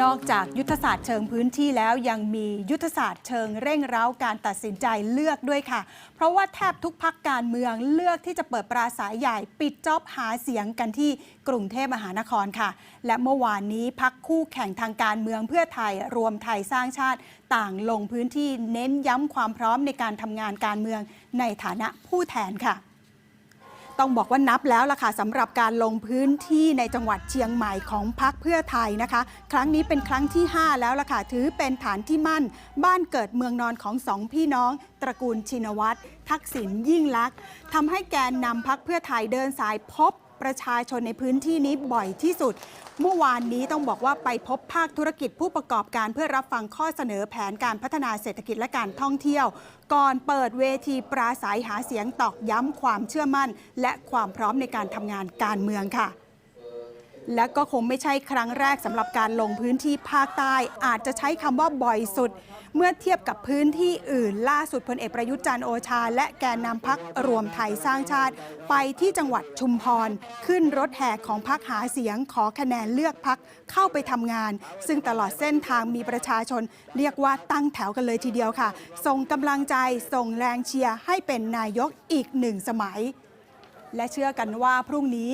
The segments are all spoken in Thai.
นอกจากยุทธศาสตร์เชิงพื้นที่แล้วยังมียุทธศาสตร์เชิงเร่งเร้าการตัดสินใจเลือกด้วยค่ะ เพราะว่าแทบทุกพักการเมืองเลือกที่จะเปิดปราศัยใหญ่ปิดจ็อบหาเสียงกันที่กรุงเทพมหานครค่ะ และเมื่อวานนี้พักคู่แข่งทางการเมืองเพื่อไทยรวมไทยสร้างชาติต่างลงพื้นที่เน้นย้ำความพร้อมในการทำงานการเมืองในฐานะผู้แทนค่ะ ต้องบอกว่านับแล้วล่ะค่ะสำหรับการลงพื้นที่ในจังหวัดเชียงใหม่ของพักเพื่อไทยนะคะ ครั้งนี้เป็นครั้งที่ 5 แล้วล่ะค่ะถือเป็นฐานที่มั่น บ้านเกิดเมืองนอนของสองพี่น้อง ตระกูลชินวัตรทักษิณยิ่งลักษณ์ทำให้แกนนำพักเพื่อไทยเดินสายพบ ประชาชนในพื้นที่นี้บ่อยที่สุด เมื่อวานนี้ต้องบอกว่าไปพบภาคธุรกิจผู้ประกอบการเพื่อรับฟังข้อเสนอแผนการพัฒนาเศรษฐกิจและการท่องเที่ยว ก่อนเปิดเวทีปราศัยหาเสียงตอกย้ำความเชื่อมั่น และความพร้อมในการทำงานการเมืองค่ะ และก็คงไม่ใช่ครั้งแรกสำหรับการลงพื้นที่ภาคใต้ อาจจะใช้คำว่าบ่อยสุด เมื่อเทียบกับพื้นที่อื่น ล่าสุดพลเอกประยุทธ์จันโอชา และแกนนำพักรวมไทยสร้างชาติ ไปที่จังหวัดชุมพร ขึ้นรถแห่ของพักหาเสียงขอคะแนนเลือกพักเข้าไปทำงาน ซึ่งตลอดเส้นทางมีประชาชน เรียกว่าตั้งแถวกันเลยทีเดียวค่ะ ส่งกำลังใจส่งแรงเชียร์ให้เป็นนายกอีกหนึ่งสมัย และเชื่อกันว่าพรุ่งนี้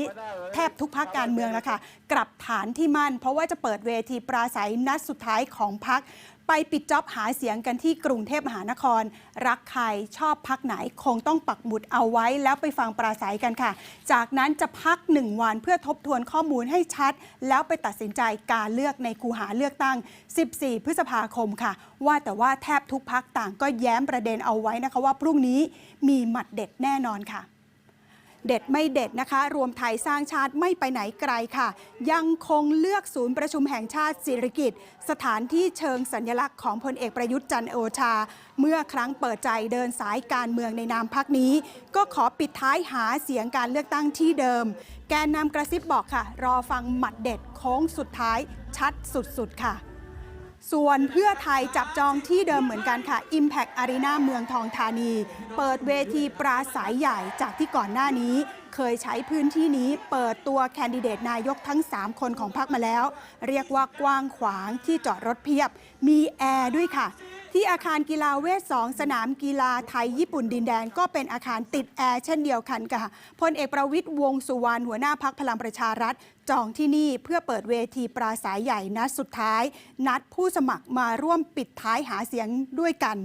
แทบทุกพักการเมืองแล้วค่ะกลับฐานที่มั่น เพราะว่าจะเปิดเวทีปราศัยนัดสุดท้ายของพัก ไปปิดจ็อบหาเสียงกันที่กรุงเทพมหานคร รักใครชอบพักไหนคงต้องปักหมุดเอาไว้แล้วไปฟังปราศัยกันค่ะ จากนั้นจะพักหนึ่งวันเพื่อทบทวนข้อมูลให้ชัด แล้วไปตัดสินใจการเลือกในคูหาเลือกตั้ง 14 พฤษภาคมค่ะ ว่าแต่ว่าแทบทุกพักต่างก็แย้มประเด็นเอาไว้นะคะว่าพรุ่งนี้มีหมัดเด็ดแน่นอนค่ะ เด็ดไม่เด็ดนะคะ รวมไทยสร้างชาติไม่ไปไหนไกลค่ะ ยังคงเลือกศูนย์ประชุมแห่งชาติสิริกิตสถานที่เชิงสัญลักษณ์ของพลเอกประยุทธ์จันทร์โอชา เมื่อครั้งเปิดใจเดินสายการเมืองในนามพักนี้ ก็ขอปิดท้ายหาเสียงการเลือกตั้งที่เดิม แกนนำกระซิบบอกค่ะ รอฟังหมัดเด็ดโค้งสุดท้ายชัดสุดๆค่ะ ส่วนเพื่อไทยจับจองที่เดิมเหมือนกันค่ะ Impact Arena เมืองทองธานี เปิดเวทีปราศัยใหญ่จากที่ก่อนหน้านี้ เคยใช้พื้นที่นี้เปิดตัวแคนดิเดตนายกทั้ง 3 คนของพรรคมาแล้ว เรียกว่ากว้างขวางที่จอดรถเพียบ มีแอร์ด้วยค่ะ ที่อาคารกีฬาเวท2สนามกีฬาไทยญี่ปุ่นดินแดน ก็เป็นอาคารติดแอร์เช่นเดียวกันค่ะพลเอกประวิตยวงสุวรรณหัวหน้าพักพลังประชารัฐจองที่นี่เพื่อเปิดเวทีปราศัยใหญ่นัดสุดท้าย นัดผู้สมัครมาร่วมปิดท้ายหาเสียงด้วยกัน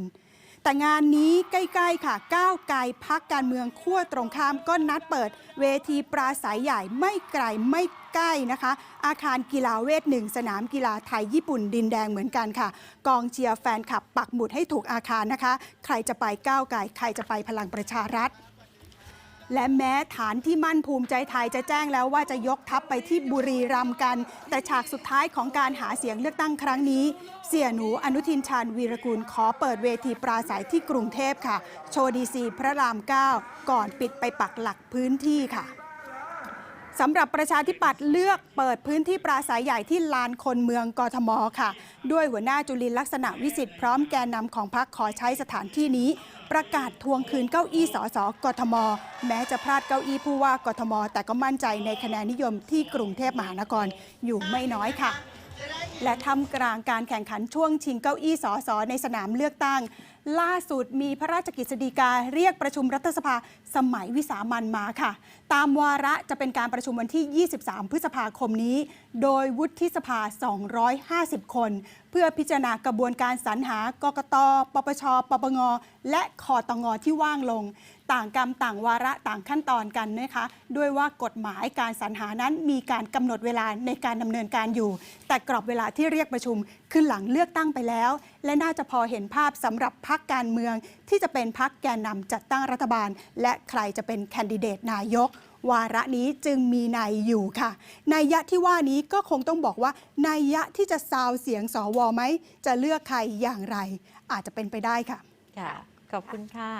แต่งานนี้ใกล้ ๆ ค่ะ ก้าวไกลพักการเมืองขั้วตรงข้ามก็นัดเปิดเวทีปราศัยใหญ่ไม่ไกลไม่ใกล้นะคะ อาคารกีฬาเวทหนึ่งสนามกีฬาไทยญี่ปุ่นดินแดงเหมือนกันค่ะ กองเชียร์แฟนคลับปักหมุดให้ถูกอาคารนะคะ ใครจะไปก้าวไกลใครจะไปพลังประชารัฐ และแม้ฐานที่มั่นภูมิใจไทยจะแจ้งแล้วว่าจะยกทัพไปที่บุรีรัมย์กัน แต่ฉากสุดท้ายของการหาเสียงเลือกตั้งครั้งนี้ เสี่ยหนูอนุทินชาญวีรกุลขอเปิดเวทีปราศัยที่กรุงเทพค่ะ โชว์ดีซีพระราม 9 ก่อนปิดไปปักหลักพื้นที่ค่ะสำหรับประชาธิปัตย์เลือกเปิดพื้นที่ปราศัยใหญ่ที่ลานคนเมืองกทมค่ะ ด้วยหัวหน้าจุลินลักษณะวิสิทธิ์พร้อมแกนนำของพรรคขอใช้สถานที่นี้ ประกาศทวงคืนเก้าอี้สสกทม แม้จะพลาดเก้าอี้ผู้ว่ากทม แต่ก็มั่นใจในคะแนนนิยมที่กรุงเทพมหานครอยู่ไม่น้อยค่ะ และทำกลางการแข่งขันช่วงชิงเก้าอี้สอสอในสนามเลือกตั้ง ล่าสุดมีพระราชกฤษฎีกาเรียกประชุมรัฐสภาสมัยวิสามันมาค่ะ ตามวาระจะเป็นการประชุมวันที่ 23 พฤษภาคมนี้ โดยวุฒิสภา 250 คน เพื่อพิจารณากระบวนการสรรหากกต ปปช ปปง และคอตงที่ว่างลง ต่างกรรมต่างวาระต่างขั้นตอนกันนะคะด้วยว่ากฎหมายการสรรหานั้นมีการกำหนดเวลาในการดำเนินการอยู่ แต่กรอบเวลาที่เรียกประชุมคือหลังเลือกตั้งไปแล้ว และน่าจะพอเห็นภาพสำหรับพักการเมือง ที่จะเป็นพักแกนนำจัดตั้งรัฐบาล และใครจะเป็นแคนดิเดตนายก วาระนี้จึงมีนายอยู่ค่ะนัยยะที่ว่านี้ก็คงต้องบอกว่านัยยะที่จะซาวเสียงสวไหมจะเลือกใครอย่างไร อาจจะเป็นไปได้ค่ะ ค่ะ ขอบคุณค่ะ